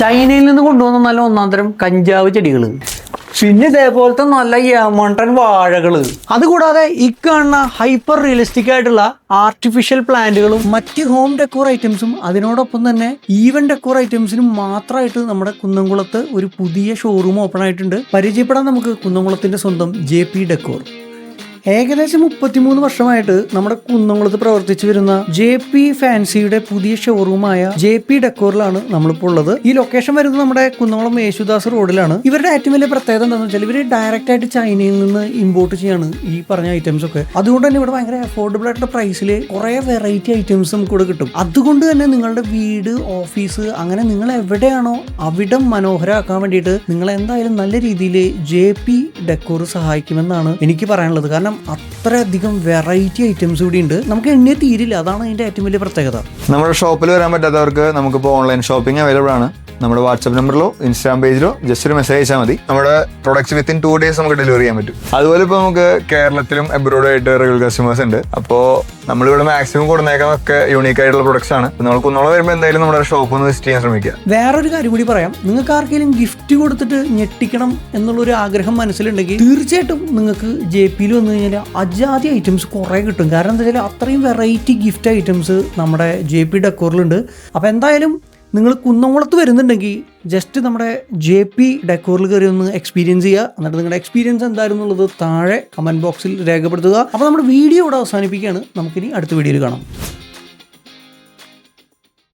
ചൈനയിൽ നിന്ന് കൊണ്ടുവന്ന നല്ല ഒന്നാം തരം കഞ്ചാവ് ചെടികൾ പിന്നെ ഇതേപോലത്തെ നല്ല യമണ്ടൻ വാഴകൾ അതുകൂടാതെ ഈ കാണുന്ന ഹൈപ്പർ റിയലിസ്റ്റിക് ആയിട്ടുള്ള ആർട്ടിഫിഷ്യൽ പ്ലാന്റുകളും മറ്റ് ഹോം ഡെക്കോർ ഐറ്റംസും അതിനോടൊപ്പം തന്നെ ഈവൻ ഡെക്കോർ ഐറ്റംസിനും മാത്രമായിട്ട് നമ്മുടെ കുന്നംകുളത്ത് ഒരു പുതിയ ഷോറൂം ഓപ്പൺ ആയിട്ടുണ്ട്. പരിചയപ്പെടാൻ നമുക്ക് കുന്നംകുളത്തിന്റെ സ്വന്തം ജെ ഡെക്കോർ. ഏകദേശം മുപ്പത്തിമൂന്ന് വർഷമായിട്ട് നമ്മുടെ കുന്നംകുളത്ത് പ്രവർത്തിച്ചു വരുന്ന ജെ പി ഫാൻസിയുടെ പുതിയ ഷോറൂമായ ജെ പി ഡെക്കോറിലാണ് നമ്മളിപ്പോൾ ഉള്ളത്. ഈ ലൊക്കേഷൻ വരുന്നത് നമ്മുടെ കുന്നംകുളം യേശുദാസ് റോഡിലാണ്. ഇവരുടെ ഏറ്റവും വലിയ പ്രത്യേകത എന്താണെന്ന് വെച്ചാൽ ഇവർ ഡയറക്റ്റ് ആയിട്ട് ചൈനയിൽ നിന്ന് ഇമ്പോർട്ട് ചെയ്യാണ് ഈ പറഞ്ഞ ഐറ്റംസ് ഒക്കെ. അതുകൊണ്ട് തന്നെ ഇവിടെ ഭയങ്കര അഫോർഡബിൾ ആയിട്ടുള്ള പ്രൈസിൽ കുറെ വെറൈറ്റി ഐറ്റംസ് നമുക്ക് ഇവിടെ കിട്ടും. അതുകൊണ്ട് തന്നെ നിങ്ങളുടെ വീട് ഓഫീസ് അങ്ങനെ നിങ്ങൾ എവിടെയാണോ അവിടം മനോഹരമാക്കാൻ വേണ്ടിയിട്ട് നിങ്ങൾ എന്തായാലും നല്ല രീതിയിൽ ജെ പി ഡെക്കോർ സഹായിക്കുമെന്നാണ് എനിക്ക് പറയാനുള്ളത്. കാരണം അത്രയധികം വെറൈറ്റി ഐറ്റംസ് കൂടി ഉണ്ട്. നമുക്ക് എണ്ണിയ തീരില്ല. അതാണ് അതിന്റെ ഏറ്റവും വലിയ പ്രത്യേകത. നമ്മുടെ ഷോപ്പിൽ വരാൻ പറ്റാത്തവർക്ക് നമുക്കിപ്പോൾ ഓൺലൈൻ ഷോപ്പിംഗ് അവൈലബിൾ ആണ്. നമ്മുടെ വാട്സ്ആപ്പ് നമ്പറിലോ ഇൻസ്റ്റാഗ്രാം പേജിലോ ജസ്റ്റ് ഒരു മെസ്സേജ് അയച്ചാൽ മതി. നമ്മുടെ പ്രൊഡക്ട്സ് വിത്തിൻ ടു ഡേയ്സ് നമുക്ക് ഡെലിവറി ചെയ്യാൻ പറ്റും. അതുപോലെ ഇപ്പോൾ നമുക്ക് കേരളത്തിലും എബ്രോഡ് ആയിട്ട് റെഗുലർ കസ്റ്റമേഴ്സ് ഉണ്ട്. അപ്പോൾ നമ്മളിവിടെ മാക്സിമം കൊടുന്നേക്കുന്നതൊക്കെ യൂണീക്ക് ആയിട്ടുള്ള പ്രൊഡക്ട്സ് ആണ്. നമ്മൾ കുന്നോളം വരുമ്പോൾ എന്തായാലും നമ്മുടെ ഷോപ്പ് ഒന്ന് വിസിറ്റ് ചെയ്യാൻ ശ്രമിക്കുക. വേറൊരു കാര്യം കൂടി പറയാം. നിങ്ങൾക്ക് ആർക്കെങ്കിലും ഗിഫ്റ്റ് കൊടുത്തിട്ട് ഞെട്ടിക്കണം എന്നുള്ളൊരു ആഗ്രഹം മനസ്സിലുണ്ടെങ്കിൽ തീർച്ചയായിട്ടും നിങ്ങൾക്ക് ജെ പിയിൽ വന്നു കഴിഞ്ഞാൽ അജാതി ഐറ്റംസ് കുറേ കിട്ടും. കാരണം എന്താ വെച്ചാൽ അത്രയും വെറൈറ്റി ഗിഫ്റ്റ് ഐറ്റംസ് നമ്മുടെ ജെ പി ഡെക്കോറിലുണ്ട് അപ്പോൾ എന്തായാലും നിങ്ങൾ കുന്നംകുളത്ത് വരുന്നുണ്ടെങ്കിൽ ജസ്റ്റ് നമ്മുടെ ജെ പി ഡെക്കോറിൽ കയറി ഒന്ന് എക്സ്പീരിയൻസ് ചെയ്യുക. എന്നിട്ട് നിങ്ങളുടെ എക്സ്പീരിയൻസ് എന്തായിരുന്നു എന്നുള്ളത് താഴെ കമന്റ് ബോക്സിൽ രേഖപ്പെടുത്തുക. അപ്പോൾ നമ്മുടെ വീഡിയോ ഇവിടെ അവസാനിപ്പിക്കുകയാണ്. നമുക്കിനി അടുത്ത വീഡിയോയിൽ കാണാം.